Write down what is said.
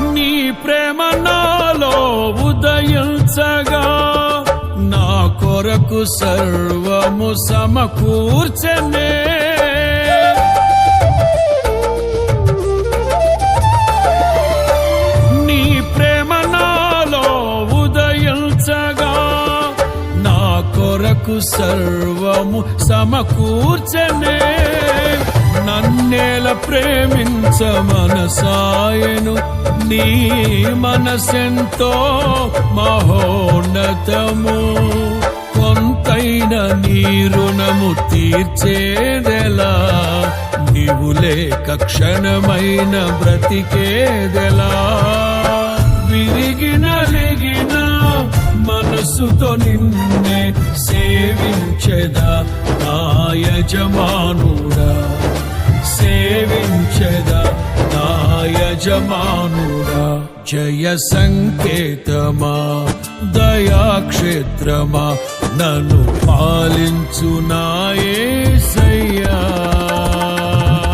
నీ ప్రేమ నాలో ఉదయించగా నా కొరకు సర్వము సమకూర్చనే. నీ ప్రేమ నాలో ఉదయించగా నా కొరకు సర్వము సమకూర్చనే. ప్రేమించ మనసాయను. నీ మనసెంతో మహోన్నతము. కొంతైన నీ రుణము తీర్చేదెలా. నీవు లేక క్షణమైన బ్రతికేదెలా. విరిగిన లెగిన మనసుతో నిన్నే సేవించెదా నా యజమానుడా. సేవించెదా నా యజమానుడా జయ సంకేతమా దయాక్షేత్రమా నన్ను నను నా